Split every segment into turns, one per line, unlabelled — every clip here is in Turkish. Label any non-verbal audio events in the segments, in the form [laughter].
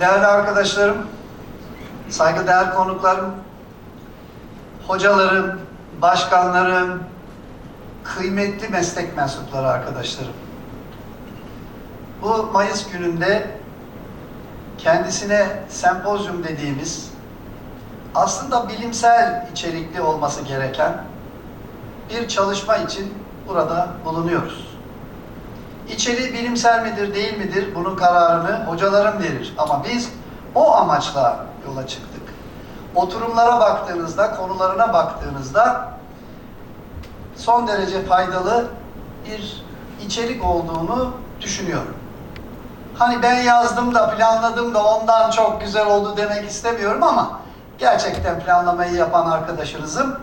Değerli arkadaşlarım, saygıdeğer konuklarım, hocalarım, başkanlarım, kıymetli meslek mensupları arkadaşlarım. Bu Mayıs gününde kendisine sempozyum dediğimiz aslında bilimsel içerikli olması gereken bir çalışma için burada bulunuyoruz. İçeriği bilimsel midir değil midir bunun kararını hocalarım verir. Ama biz o amaçla yola çıktık. Oturumlara baktığınızda, konularına baktığınızda son derece faydalı bir içerik olduğunu düşünüyorum. Hani ben yazdım da planladım da ondan çok güzel oldu demek istemiyorum ama gerçekten planlamayı yapan arkadaşınızım.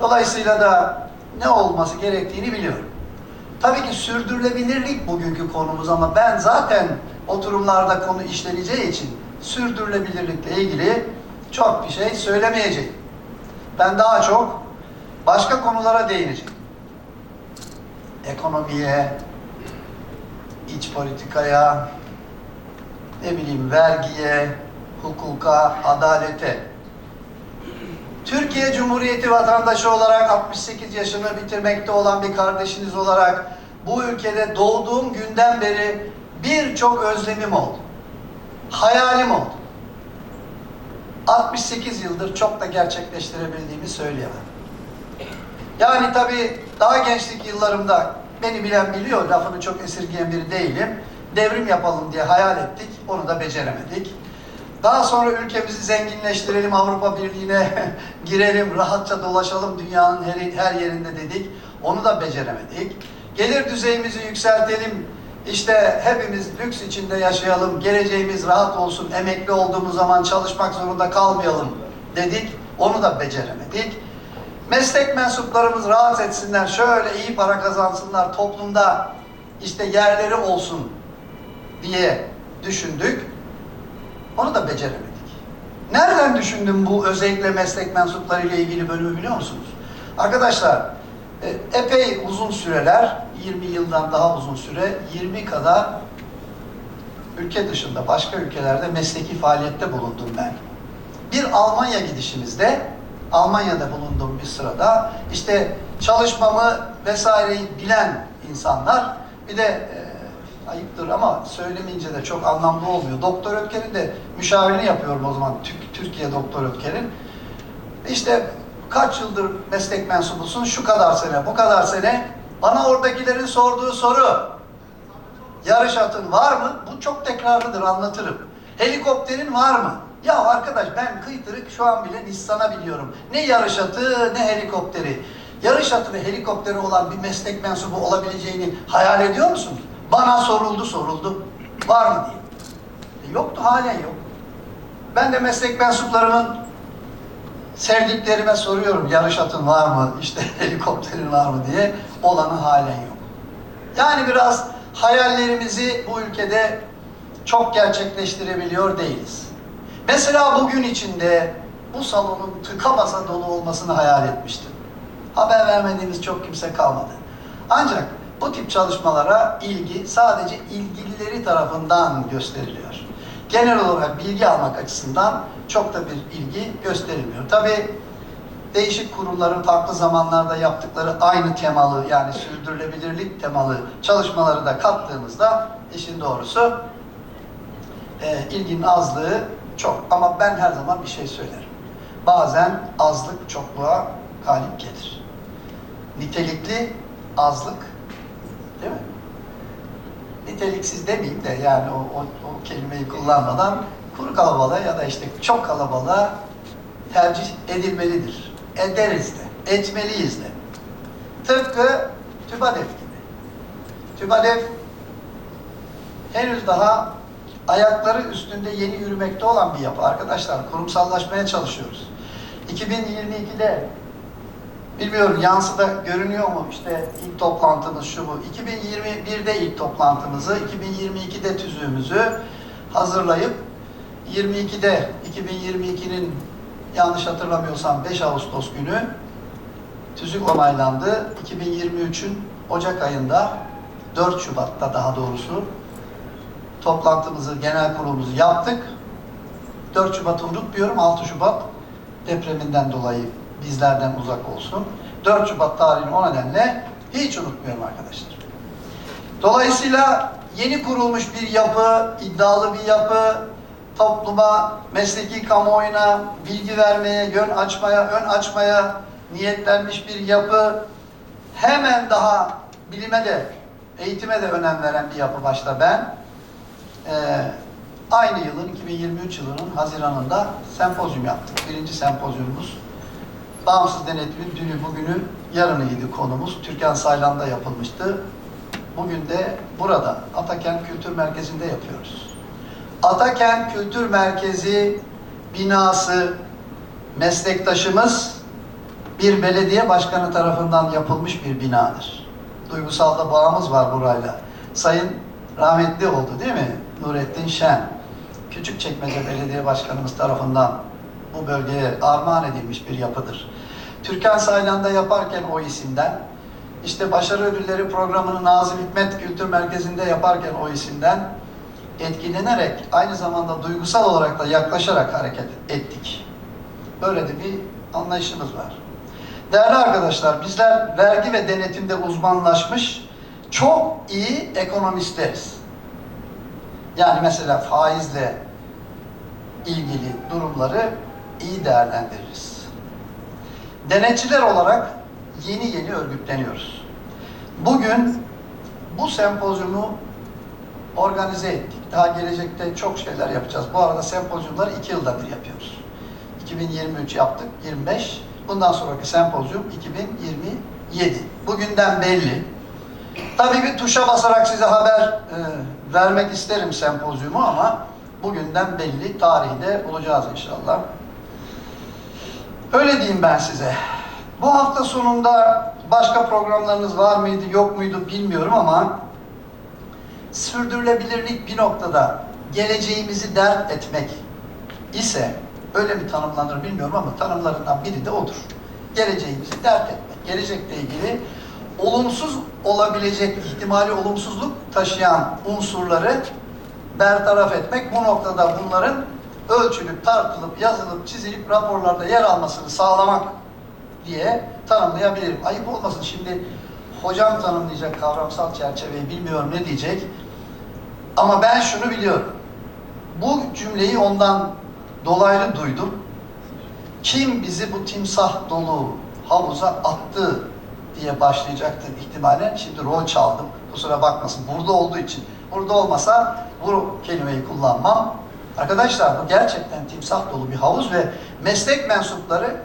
Dolayısıyla da ne olması gerektiğini biliyorum. Tabii ki sürdürülebilirlik bugünkü konumuz ama ben zaten oturumlarda konu işleneceği için sürdürülebilirlikle ilgili çok bir şey söylemeyeceğim. Ben daha çok başka konulara değineceğim. Ekonomiye, iç politikaya, ne bileyim vergiye, hukuka, adalete. Türkiye Cumhuriyeti vatandaşı olarak 68 yaşını bitirmekte olan bir kardeşiniz olarak bu ülkede doğduğum günden beri birçok özlemim oldu. Hayalim oldu. 68 yıldır çok da gerçekleştirebildiğimi söyleyemem. Yani tabii daha gençlik yıllarımda beni bilen biliyor, lafını çok esirgeyen biri değilim. Devrim yapalım diye hayal ettik, onu da beceremedik. Daha sonra ülkemizi zenginleştirelim, Avrupa Birliği'ne [laughs] girelim, rahatça dolaşalım dünyanın her, her yerinde dedik. Onu da beceremedik. Gelir düzeyimizi yükseltelim, işte hepimiz lüks içinde yaşayalım, geleceğimiz rahat olsun, emekli olduğumuz zaman çalışmak zorunda kalmayalım dedik. Onu da beceremedik. Meslek mensuplarımız rahat etsinler, şöyle iyi para kazansınlar, toplumda işte yerleri olsun diye düşündük. Onu da beceremedik. Nereden düşündüm bu özellikle meslek mensupları ile ilgili bölümü biliyor musunuz? Arkadaşlar e, epey uzun süreler, 20 yıldan daha uzun süre, 20 kadar ülke dışında, başka ülkelerde mesleki faaliyette bulundum ben. Bir Almanya gidişimizde, Almanya'da bulunduğum bir sırada, işte çalışmamı vesaireyi bilen insanlar, bir de e, ayıptır ama söylemeyince de çok anlamlı olmuyor. Doktor Ötker'in de müşavirini yapıyorum o zaman, Türkiye Doktor Ötker'in. İşte kaç yıldır meslek mensubusun, şu kadar sene, bu kadar sene, bana oradakilerin sorduğu soru, yarış atın var mı? Bu çok tekrarlıdır, anlatırım. Helikopterin var mı? Ya arkadaş ben kıytırık şu an bile Nissan'a biliyorum. Ne yarış atı ne helikopteri. Yarış atı ve helikopteri olan bir meslek mensubu olabileceğini hayal ediyor musunuz? Bana soruldu soruldu. Var mı diye. E, yoktu halen yok. Ben de meslek mensuplarımın sevdiklerime soruyorum yarış atın var mı, işte [laughs] helikopterin var mı diye. Olanı halen yok. Yani biraz hayallerimizi bu ülkede çok gerçekleştirebiliyor değiliz. Mesela bugün içinde bu salonun tıka basa dolu olmasını hayal etmiştim. Haber vermediğimiz çok kimse kalmadı. Ancak bu tip çalışmalara ilgi sadece ilgilileri tarafından gösteriliyor. Genel olarak bilgi almak açısından çok da bir ilgi gösterilmiyor. Tabii değişik kurumların farklı zamanlarda yaptıkları aynı temalı yani sürdürülebilirlik temalı çalışmaları da kattığımızda işin doğrusu e, ilginin azlığı çok. Ama ben her zaman bir şey söylerim. Bazen azlık çokluğa galip gelir. Nitelikli azlık değil mi? Niteliksiz demeyeyim de yani o, o, o kelimeyi kullanmadan kuru kalabalığa ya da işte çok kalabalığa tercih edilmelidir. Ederiz de, etmeliyiz de. Tıpkı TÜBADEF gibi. TÜBADEF henüz daha ayakları üstünde yeni yürümekte olan bir yapı. Arkadaşlar kurumsallaşmaya çalışıyoruz. 2022'de bilmiyorum yansıda görünüyor mu işte ilk toplantımız şu bu. 2021'de ilk toplantımızı, 2022'de tüzüğümüzü hazırlayıp 22'de 2022'nin yanlış hatırlamıyorsam 5 Ağustos günü tüzük onaylandı. 2023'ün Ocak ayında 4 Şubat'ta daha doğrusu toplantımızı, genel kurulumuzu yaptık. 4 Şubat'ı unutmuyorum. 6 Şubat depreminden dolayı bizlerden uzak olsun. 4 Şubat tarihini o nedenle hiç unutmuyorum arkadaşlar. Dolayısıyla yeni kurulmuş bir yapı, iddialı bir yapı, topluma, mesleki kamuoyuna bilgi vermeye, yön açmaya, ön açmaya niyetlenmiş bir yapı. Hemen daha bilime de, eğitime de önem veren bir yapı başta ben. Ee, aynı yılın, 2023 yılının Haziran'ında sempozyum yaptık. Birinci sempozyumumuz Bağımsız denetimin dünü bugünü yarınıydı konumuz. Türkan Saylan'da yapılmıştı. Bugün de burada Atakent Kültür Merkezi'nde yapıyoruz. Atakent Kültür Merkezi binası meslektaşımız bir belediye başkanı tarafından yapılmış bir binadır. Duygusal da bağımız var burayla. Sayın rahmetli oldu değil mi? Nurettin Şen. Küçükçekmece Belediye Başkanımız tarafından bu bölgeye armağan edilmiş bir yapıdır. Türkan Saylan'da yaparken o isimden, işte Başarı Ödülleri programını Nazım Hikmet Kültür Merkezi'nde yaparken o isimden etkilenerek aynı zamanda duygusal olarak da yaklaşarak hareket ettik. Böyle de bir anlayışımız var. Değerli arkadaşlar, bizler vergi ve denetimde uzmanlaşmış çok iyi ekonomistleriz. Yani mesela faizle ilgili durumları iyi değerlendiririz. Denetçiler olarak yeni yeni örgütleniyoruz. Bugün bu sempozyumu organize ettik. Daha gelecekte çok şeyler yapacağız. Bu arada sempozyumları iki yılda bir yapıyoruz. 2023 yaptık, 25. Bundan sonraki sempozyum 2027. Bugünden belli. Tabii bir tuşa basarak size haber e, vermek isterim sempozyumu ama bugünden belli. Tarihi de bulacağız inşallah. Öyle diyeyim ben size. Bu hafta sonunda başka programlarınız var mıydı, yok muydu bilmiyorum ama sürdürülebilirlik bir noktada geleceğimizi dert etmek ise öyle mi tanımlanır bilmiyorum ama tanımlarından biri de odur. Geleceğimizi dert etmek. Gelecekle ilgili olumsuz olabilecek ihtimali olumsuzluk taşıyan unsurları bertaraf etmek bu noktada bunların ölçülüp, tartılıp, yazılıp, çizilip raporlarda yer almasını sağlamak diye tanımlayabilirim. Ayıp olmasın şimdi hocam tanımlayacak kavramsal çerçeveyi bilmiyorum ne diyecek. Ama ben şunu biliyorum. Bu cümleyi ondan dolaylı duydum. Kim bizi bu timsah dolu havuza attı diye başlayacaktır ihtimalen. Şimdi rol çaldım. Kusura bakmasın. Burada olduğu için. Burada olmasa bu kelimeyi kullanmam. Arkadaşlar bu gerçekten timsah dolu bir havuz ve meslek mensupları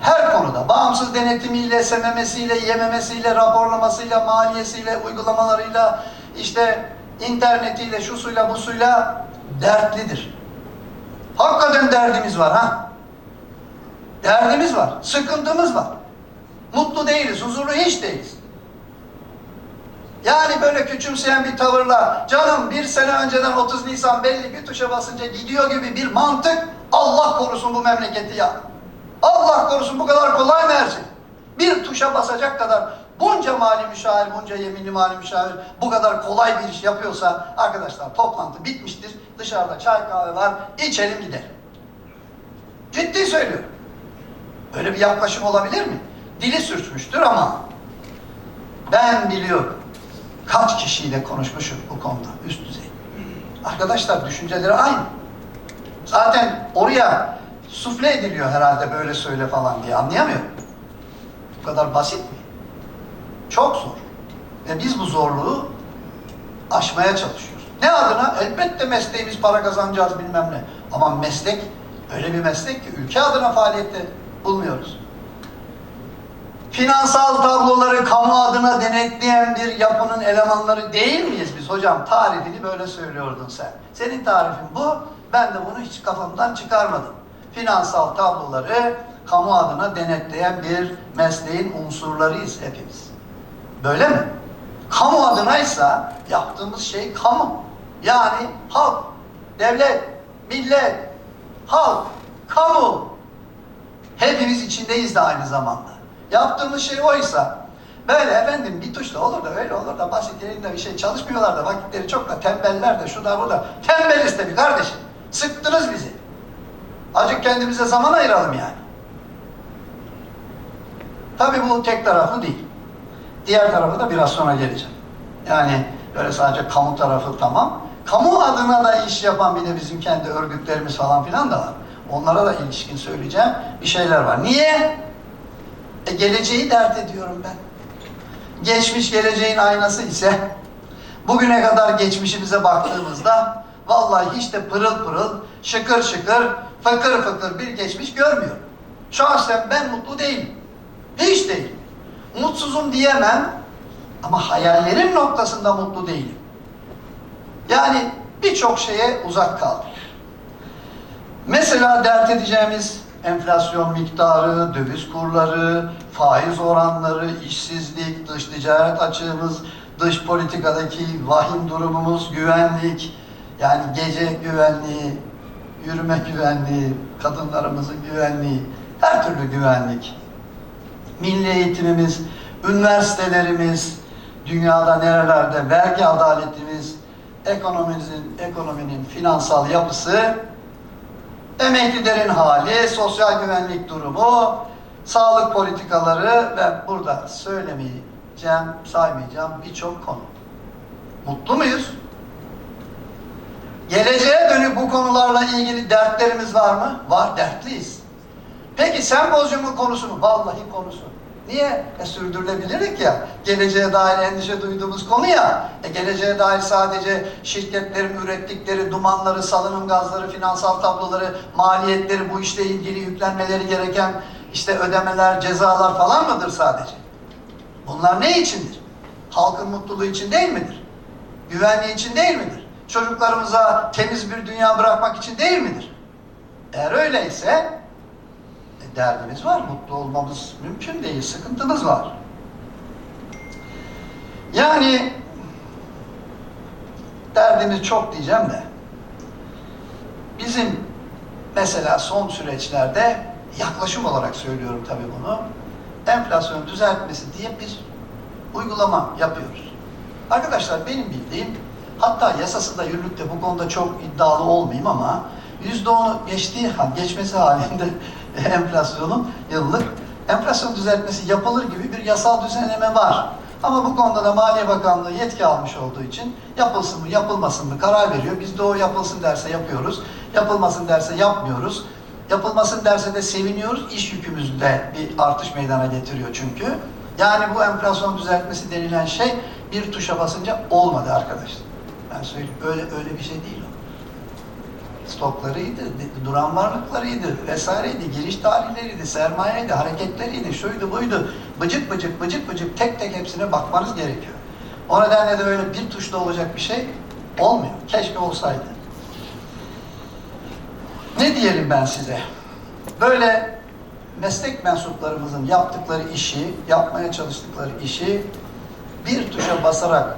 her konuda bağımsız denetimiyle, sememesiyle, yememesiyle, raporlamasıyla, maliyesiyle, uygulamalarıyla, işte internetiyle, şu suyla, bu suyla dertlidir. Hakikaten derdimiz var ha. Derdimiz var, sıkıntımız var. Mutlu değiliz, huzurlu hiç değiliz. Yani böyle küçümseyen bir tavırla canım bir sene önceden 30 Nisan belli bir tuşa basınca gidiyor gibi bir mantık Allah korusun bu memleketi ya. Allah korusun bu kadar kolay mı her şey? Bir tuşa basacak kadar bunca mali müşavir, bunca yeminli mali müşavir bu kadar kolay bir iş yapıyorsa arkadaşlar toplantı bitmiştir. Dışarıda çay kahve var, içelim gidelim. Ciddi söylüyorum. Böyle bir yaklaşım olabilir mi? Dili sürçmüştür ama ben biliyorum. Kaç kişiyle konuşmuşum bu konuda üst düzey. Arkadaşlar düşünceleri aynı. Zaten oraya sufle ediliyor herhalde böyle söyle falan diye anlayamıyorum. Bu kadar basit mi? Çok zor. Ve biz bu zorluğu aşmaya çalışıyoruz. Ne adına? Elbette mesleğimiz para kazanacağız bilmem ne. Ama meslek öyle bir meslek ki ülke adına faaliyette bulmuyoruz. Finansal tabloları kamu adına denetleyen bir yapının elemanları değil miyiz biz hocam? Tarifini böyle söylüyordun sen. Senin tarifin bu. Ben de bunu hiç kafamdan çıkarmadım. Finansal tabloları kamu adına denetleyen bir mesleğin unsurlarıyız hepimiz. Böyle mi? Kamu adınaysa yaptığımız şey kamu. Yani halk, devlet, millet, halk, kamu. Hepimiz içindeyiz de aynı zamanda. Yaptığımız şey oysa Böyle efendim bir tuşla olur da öyle olur da basit yerinde bir şey çalışmıyorlar da vakitleri çok da tembeller de şu da bu da. Tembeliz tabii kardeşim. Sıktınız bizi. Azıcık kendimize zaman ayıralım yani. Tabii bu tek tarafı değil. Diğer tarafı da biraz sonra geleceğim. Yani böyle sadece kamu tarafı tamam. Kamu adına da iş yapan bir de bizim kendi örgütlerimiz falan filan da var. Onlara da ilişkin söyleyeceğim bir şeyler var. Niye? E geleceği dert ediyorum ben. Geçmiş geleceğin aynası ise bugüne kadar geçmişimize baktığımızda vallahi hiç de pırıl pırıl, şıkır şıkır, fıkır fıkır bir geçmiş görmüyorum. Şahsen ben mutlu değilim. Hiç değilim. Mutsuzum diyemem ama hayallerim noktasında mutlu değilim. Yani birçok şeye uzak kaldım. Mesela dert edeceğimiz enflasyon miktarı, döviz kurları, faiz oranları, işsizlik, dış ticaret açığımız, dış politikadaki vahim durumumuz, güvenlik, yani gece güvenliği, yürüme güvenliği, kadınlarımızın güvenliği, her türlü güvenlik. Milli eğitimimiz, üniversitelerimiz, dünyada nerelerde vergi adaletimiz, ekonomimizin, ekonominin finansal yapısı, emeklilerin hali, sosyal güvenlik durumu, sağlık politikaları ve burada söylemeyeceğim, saymayacağım birçok konu. Mutlu muyuz? Geleceğe dönük bu konularla ilgili dertlerimiz var mı? Var, dertliyiz. Peki sempozyumun konusu mu? Vallahi konusu. Niye? E sürdürülebilirlik ya. Geleceğe dair endişe duyduğumuz konu ya. E geleceğe dair sadece şirketlerin ürettikleri dumanları, salınım gazları, finansal tabloları, maliyetleri, bu işle ilgili yüklenmeleri gereken işte ödemeler, cezalar falan mıdır sadece? Bunlar ne içindir? Halkın mutluluğu için değil midir? Güvenliği için değil midir? Çocuklarımıza temiz bir dünya bırakmak için değil midir? Eğer öyleyse derdimiz var, mutlu olmamız mümkün değil, sıkıntımız var. Yani derdimiz çok diyeceğim de bizim mesela son süreçlerde yaklaşım olarak söylüyorum tabii bunu enflasyon düzeltmesi diye bir uygulama yapıyoruz. Arkadaşlar benim bildiğim hatta yasası da yürürlükte bu konuda çok iddialı olmayayım ama yüzde onu geçtiği geçmesi halinde [laughs] enflasyonun yıllık enflasyon düzeltmesi yapılır gibi bir yasal düzenleme var. Ama bu konuda da Maliye Bakanlığı yetki almış olduğu için yapılsın mı yapılmasın mı karar veriyor. Biz de o yapılsın derse yapıyoruz. Yapılmasın derse yapmıyoruz. Yapılmasın derse de seviniyoruz. İş yükümüzde bir artış meydana getiriyor çünkü. Yani bu enflasyon düzeltmesi denilen şey bir tuşa basınca olmadı arkadaşlar. Ben söyleyeyim öyle öyle bir şey değil o stoklarıydı, duran varlıklarıydı, vesaireydi, giriş tarihleriydi, sermayeydi, hareketleriydi, şuydu buydu. Bıcık bıcık bıcık bıcık tek tek hepsine bakmanız gerekiyor. O nedenle de öyle bir tuşla olacak bir şey olmuyor. Keşke olsaydı. Ne diyelim ben size? Böyle meslek mensuplarımızın yaptıkları işi, yapmaya çalıştıkları işi bir tuşa basarak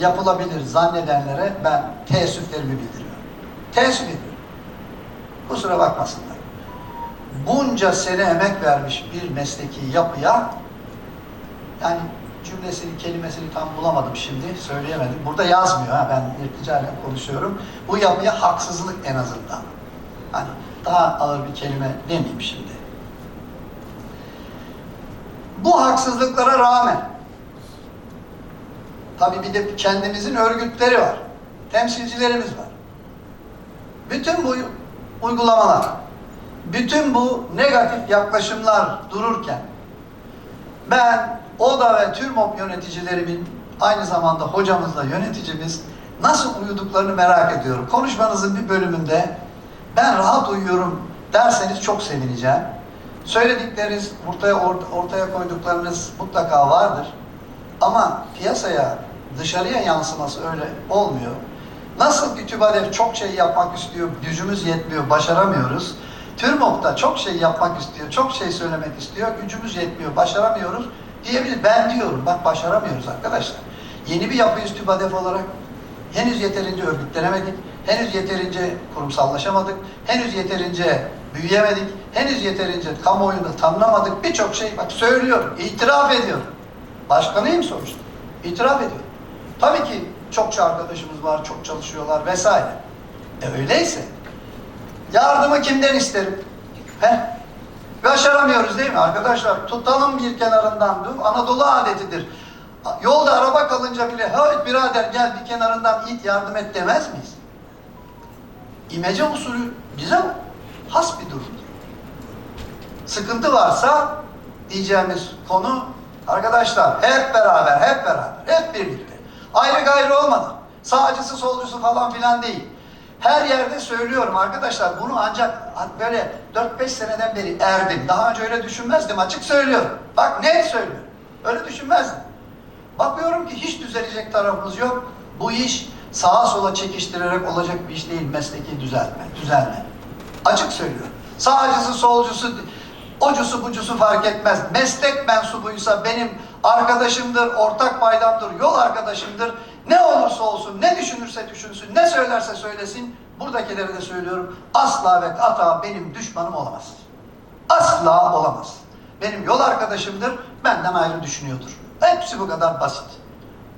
yapılabilir zannedenlere ben teessüflerimi bildiriyorum. Teessüf ediyorum. Kusura bakmasınlar. Bunca sene emek vermiş bir mesleki yapıya yani cümlesini, kelimesini tam bulamadım şimdi, söyleyemedim. Burada yazmıyor ha, ben irticayla konuşuyorum. Bu yapıya haksızlık en azından. Hani daha ağır bir kelime demeyeyim şimdi. Bu haksızlıklara rağmen tabii bir de kendimizin örgütleri var. Temsilcilerimiz var. Bütün bu uygulamalar, bütün bu negatif yaklaşımlar dururken ben ODA ve TÜRMOP yöneticilerimin aynı zamanda hocamızla yöneticimiz nasıl uyuduklarını merak ediyorum. Konuşmanızın bir bölümünde ben rahat uyuyorum derseniz çok sevineceğim. Söyledikleriniz, ortaya, ortaya koyduklarınız mutlaka vardır. Ama piyasaya, dışarıya yansıması öyle olmuyor. Nasıl TÜBADEF çok şey yapmak istiyor, gücümüz yetmiyor, başaramıyoruz. TÜRMOP da çok şey yapmak istiyor, çok şey söylemek istiyor, gücümüz yetmiyor, başaramıyoruz diyebilir. Ben diyorum, bak başaramıyoruz arkadaşlar. Yeni bir yapıyız TÜBADEF olarak. Henüz yeterince örgütlenemedik, henüz yeterince kurumsallaşamadık, henüz yeterince büyüyemedik, henüz yeterince kamuoyunda tanınamadık. Birçok şey bak söylüyorum, itiraf ediyorum. Başkanıyım sonuçta. İtiraf ediyorum. Tabii ki çokça arkadaşımız var, çok çalışıyorlar vesaire. E öyleyse yardımı kimden isterim? He? Başaramıyoruz değil mi arkadaşlar? Tutalım bir kenarından. Anadolu adetidir. Yolda araba kalınca bile evet birader gel bir kenarından it yardım et demez miyiz? İmece usulü bize has bir durumdur. Sıkıntı varsa diyeceğimiz konu arkadaşlar hep beraber, hep beraber, hep birlikte. Ayrı gayrı olmadan. Sağcısı, solcusu falan filan değil. Her yerde söylüyorum arkadaşlar bunu ancak böyle 4-5 seneden beri erdim. Daha önce öyle düşünmezdim açık söylüyorum. Bak net söylüyorum. Öyle düşünmezdim. Bakıyorum ki hiç düzelecek tarafımız yok. Bu iş sağa sola çekiştirerek olacak bir iş değil mesleki düzeltme, düzelme. Açık söylüyorum. Sağcısı, solcusu, ocusu, bucusu fark etmez. Meslek mensubuysa benim arkadaşımdır, ortak paydamdır, yol arkadaşımdır. Ne olursa olsun, ne düşünürse düşünsün, ne söylerse söylesin. Buradakilere de söylüyorum. Asla ve kata benim düşmanım olamaz. Asla olamaz. Benim yol arkadaşımdır, benden ayrı düşünüyordur. Hepsi bu kadar basit.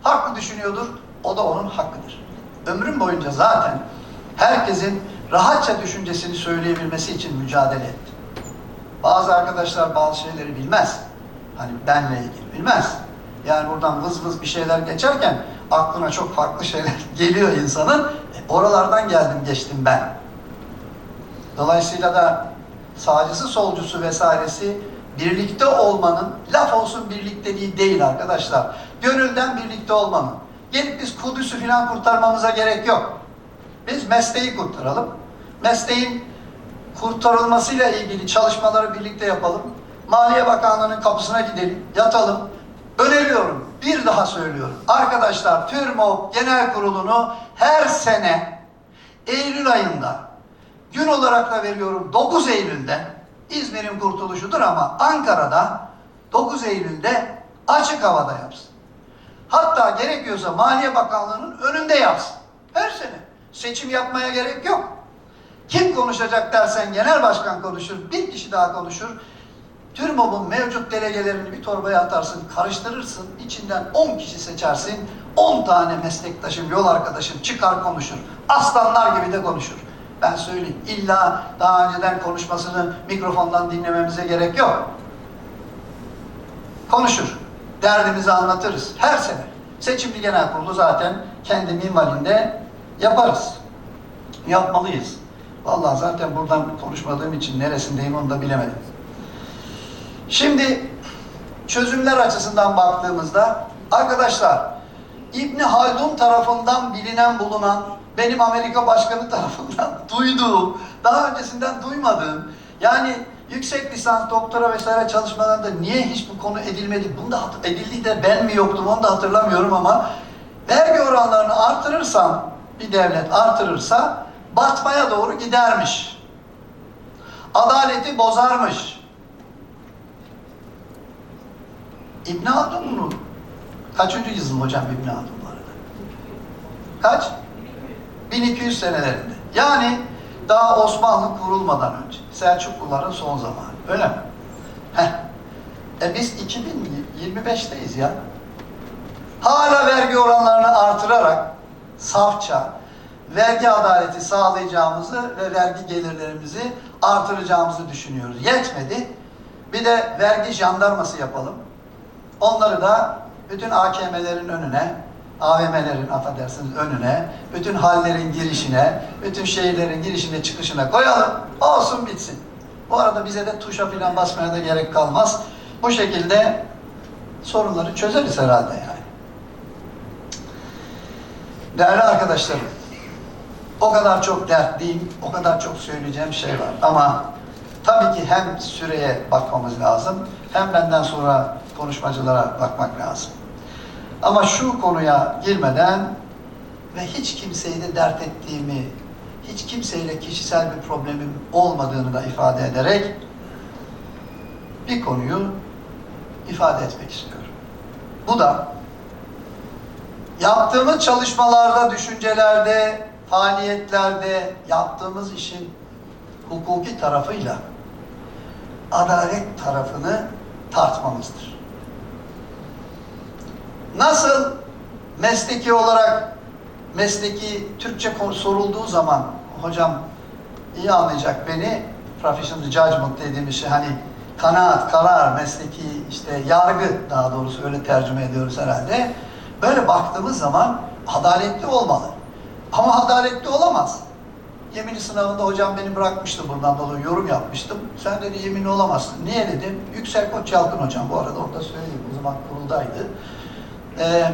Haklı düşünüyordur, o da onun hakkıdır. Ömrüm boyunca zaten herkesin rahatça düşüncesini söyleyebilmesi için mücadele ettim. Bazı arkadaşlar bazı şeyleri bilmez. Hani benle ilgili bilmez. Yani buradan vız vız bir şeyler geçerken aklına çok farklı şeyler [laughs] geliyor insanın. E, oralardan geldim geçtim ben. Dolayısıyla da sağcısı solcusu vesairesi birlikte olmanın laf olsun birlikteliği değil arkadaşlar. Gönülden birlikte olmanın. Gelip biz Kudüs'ü filan kurtarmamıza gerek yok. Biz mesleği kurtaralım. Mesleğin kurtarılmasıyla ilgili çalışmaları birlikte yapalım. Maliye Bakanlığı'nın kapısına gidelim, yatalım. Öneriyorum, bir daha söylüyorum. Arkadaşlar TÜRMOB Genel Kurulu'nu her sene Eylül ayında gün olarak da veriyorum 9 Eylül'de İzmir'in kurtuluşudur ama Ankara'da 9 Eylül'de açık havada yapsın. Hatta gerekiyorsa Maliye Bakanlığı'nın önünde yapsın. Her sene. Seçim yapmaya gerek yok. Kim konuşacak dersen genel başkan konuşur, bir kişi daha konuşur. TÜRMOB'un mevcut delegelerini bir torbaya atarsın, karıştırırsın, içinden 10 kişi seçersin, 10 tane meslektaşım, yol arkadaşım çıkar konuşur. Aslanlar gibi de konuşur. Ben söyleyeyim, illa daha önceden konuşmasını mikrofondan dinlememize gerek yok. Konuşur, derdimizi anlatırız her sene. Seçimli genel kurulu zaten kendi minvalinde yaparız. Yapmalıyız. Vallahi zaten buradan konuşmadığım için neresindeyim onu da bilemedim. Şimdi çözümler açısından baktığımızda arkadaşlar İbni Haldun tarafından bilinen bulunan benim Amerika Başkanı [laughs] tarafından duyduğum, daha öncesinden duymadığım yani yüksek lisans, doktora vesaire çalışmalarında niye hiç bu konu edilmedi? Bunu da hat- edildi de ben mi yoktum onu da hatırlamıyorum ama vergi oranlarını artırırsan bir devlet artırırsa batmaya doğru gidermiş. Adaleti bozarmış. İbn Haldun bunu kaçıncı yüzyıl hocam İbn Haldun bu arada? Kaç? 1200 senelerinde. Yani daha Osmanlı kurulmadan önce. Selçukluların son zamanı. Öyle mi? Heh. E biz 2025'teyiz ya. Hala vergi oranlarını artırarak safça vergi adaleti sağlayacağımızı ve vergi gelirlerimizi artıracağımızı düşünüyoruz. Yetmedi. Bir de vergi jandarması yapalım. Onları da bütün AKM'lerin önüne, AVM'lerin affedersiniz önüne, bütün hallerin girişine, bütün şehirlerin girişine çıkışına koyalım. Olsun bitsin. Bu arada bize de tuşa filan basmaya da gerek kalmaz. Bu şekilde sorunları çözeriz herhalde yani. Değerli arkadaşlarım, o kadar çok dertliyim, o kadar çok söyleyeceğim şey var. Ama tabii ki hem süreye bakmamız lazım, hem benden sonra konuşmacılara bakmak lazım. Ama şu konuya girmeden ve hiç kimseyi de dert ettiğimi, hiç kimseyle kişisel bir problemim olmadığını da ifade ederek bir konuyu ifade etmek istiyorum. Bu da yaptığımız çalışmalarda, düşüncelerde, faaliyetlerde yaptığımız işin hukuki tarafıyla adalet tarafını tartmamızdır. Nasıl mesleki olarak mesleki Türkçe sorulduğu zaman hocam iyi anlayacak beni professional judgment dediğimiz şey hani kanaat, karar, mesleki işte yargı daha doğrusu öyle tercüme ediyoruz herhalde. Böyle baktığımız zaman adaletli olmalı. Ama adaletli olamaz. Yemini sınavında hocam beni bırakmıştı bundan dolayı yorum yapmıştım. Sen dedi yeminli olamazsın. Niye dedim? Yüksel Koç Yalkın hocam bu arada onu da söyleyeyim. O zaman kuruldaydı. Ee,